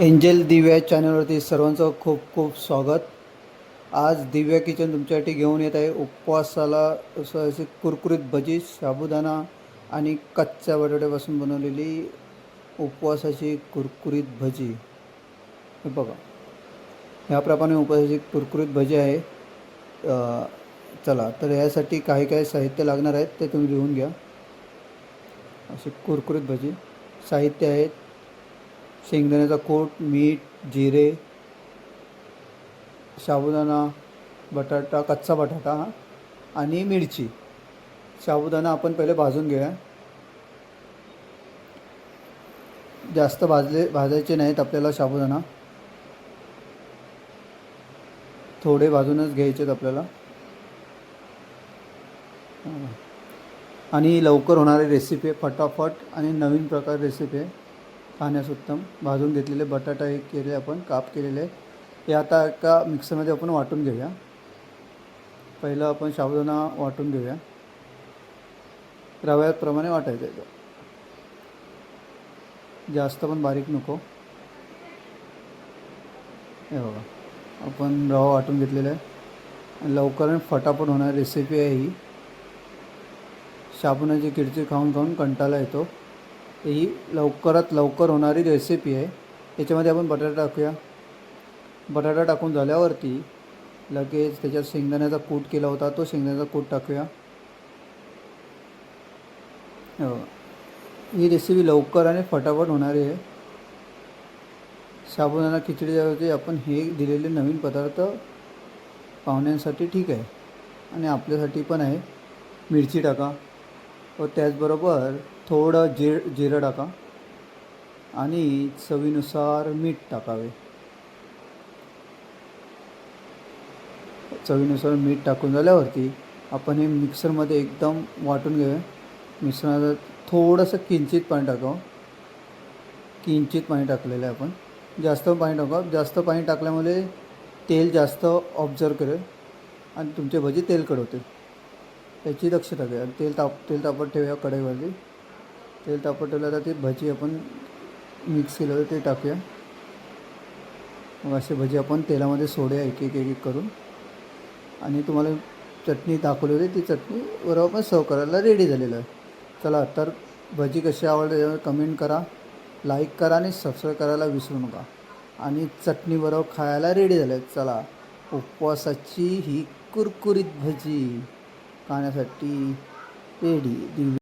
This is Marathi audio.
एंजल दिव्या चॅनलवरती सर्वांचं खूप खूप स्वागत. आज दिव्या किचन तुमच्यासाठी घेऊन येत आहे. उपवासाला असे कुरकुरीत भजी साबुदाणा आणि कच्च्या बटाट्यापासून बनवलेली उपवासाची कुरकुरीत भजी. हे बघा. ह्याप्रमाणे उपवासाची कुरकुरीत भजी आहे. चला तर यासाठी काही काही साहित्य लागणार आहेत ते तुम्ही लिहून घ्या. अशी कुरकुरीत भजी. साहित्य आहेत. शेंगदाण्याचा कोट मीठ जिरे साबुदाणा बटाटा कच्चा बटाटा हा. आणि मिरची. साबुदाणा आपण पहिले भाजून घेऊया. जास्त भाजले भाजायचे नाहीत आपल्याला साबुदाणा. थोडे भाजूनच घ्यायचेत आपल्याला. आणि लवकर होणारी रेसिपी आहे फटाफट आणि नवीन प्रकार रेसिपी आहे खाण्यास उत्तम. भाजून घेतलेले बटाटा हे केले आपण काप केलेले हे आता एका मिक्सरमध्ये आपण वाटून घेऊया. पहिलं आपण साबुदाणा वाटून घेऊया. रव्याप्रमाणे वाटायचं आहे तो. जास्त पण बारीक नको. हे बघा आपण रवा वाटून घेतलेला आहे. लवकर आणि फटाफट होणारी रेसिपी आहे ही. साबुणाची किडची खाऊन खाऊन कंटाळा येतो. ही लवकरात लवकर होणारी रेसिपी आहे. याच्यामध्ये आपण बटाटा टाकूया. बटाटा टाकून झाल्यावरती लगेच त्याच्यात शेंगदाण्याचा कूट केला होता तो शेंगदाण्याचा कूट टाकूया. हो. ही रेसिपी लवकर आणि फटाफट होणारी आहे. साबुदाणा खिचडीच्यावरती आपण हे दिलेले नवीन पदार्थ पाहुण्यांसाठी ठीक आहे. आणि आपल्यासाठी पण आहे. मिरची टाका. व त्याचबरोबर थोडं जिर जिरं टाका. आणि चवीनुसार मीठ टाकावे. चवीनुसार मीठ टाकून झाल्यावरती आपण हे मिक्सरमध्ये एकदम वाटून घेऊया. मिश्रणात थोडंसं किंचित पाणी टाकावं. किंचित पाणी टाकलेलं आहे आपण. जास्त पाणी टाका. जास्त पाणी टाकल्यामुळे तेल जास्त ऑब्झर्व करेल. आणि तुमचे भजी तेलकट होते याची दक्षता घ्या. तेल ताप तेल तापत ठेवूया कढईवरती. तेल तापत आता तर ती भजी आपण मिक्स केलं होतं ते टाकूया. मग असे भजी आपण तेलामध्ये सोडूया एक एक एक एक करून. आणि तुम्हाला चटणी दाखवली होती ती चटणी बरोबर पण सर्व करायला रेडी झालेलं आहे. चला तर भजी कशी आवडते कमेंट करा लाईक करा आणि सबस्क्राईब करायला विसरू नका. आणि चटणी बरोबर खायला रेडी झाले चला उपवासाची ही कुरकुरीत भजी खाण्यासाठी रेडी